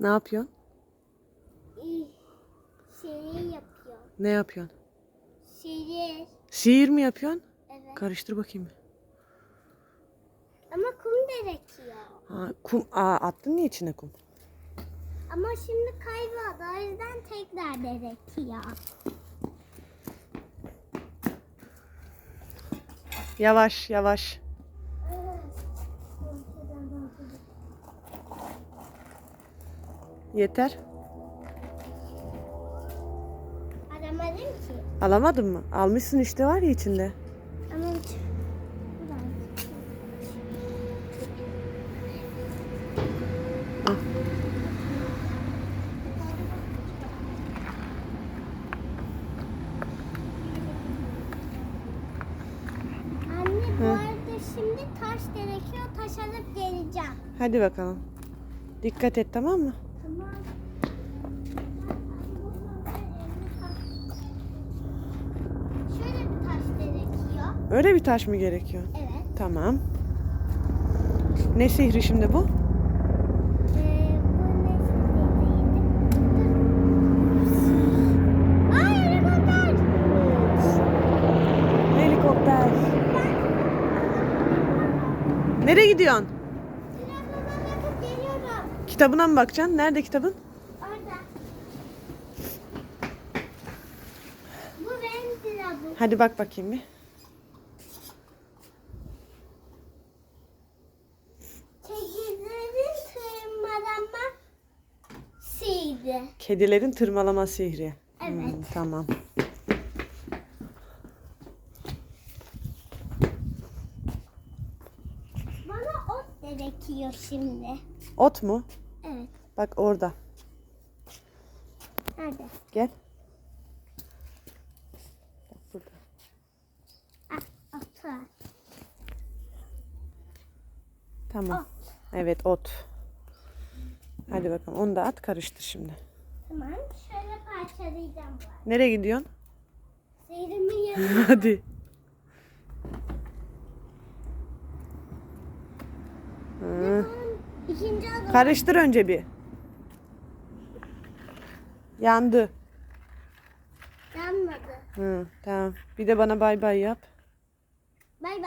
Ne yapıyorsun? İyi. Şeyi yapıyor. Ne yapıyorsun? Şeyi. Şiir mi yapıyorsun? Evet. Karıştır bakayım. Ama kum gerekiyor. Ha, kum. Aa, attın mı içine kum? Ama şimdi kayboldu. O yüzden tekrar gerekiyor. Yavaş yavaş. Yeter. Aramadım ki. Alamadın mı? Almışsın işte var ya içinde. Ama Al. Anne bu arada şimdi taş gerekiyor. Taş alıp geleceğim. Hadi bakalım. Dikkat et tamam mı? Öyle bir taş mı gerekiyor? Evet. Tamam. Ne sihri şimdi bu? Ee. Nereye gidiyorsun? Kitabına mı bakacaksın? Nerede kitabın? Orada. Bu benim silahım. Hadi bak bakayım bir. Çekizlerin tırmalama sihri. Kedilerin tırmalama sihri. Evet. Hmm, tamam. Bana ot gerekiyor şimdi. Ot mu? Evet. Bak orada. Nerede? Gel. Bak burada. Ah, ot var. Tamam. Ot. Evet ot. Hadi bakalım onu da at karıştır şimdi. Tamam. Şöyle parçalayacağım bu. Nereye gidiyorsun? Sihrimin yanına. Hadi. Hı. İkinci adım. Karıştır önce bir. Yandı. Yanmadı. Hı, tamam. Bir de bana bay bay yap.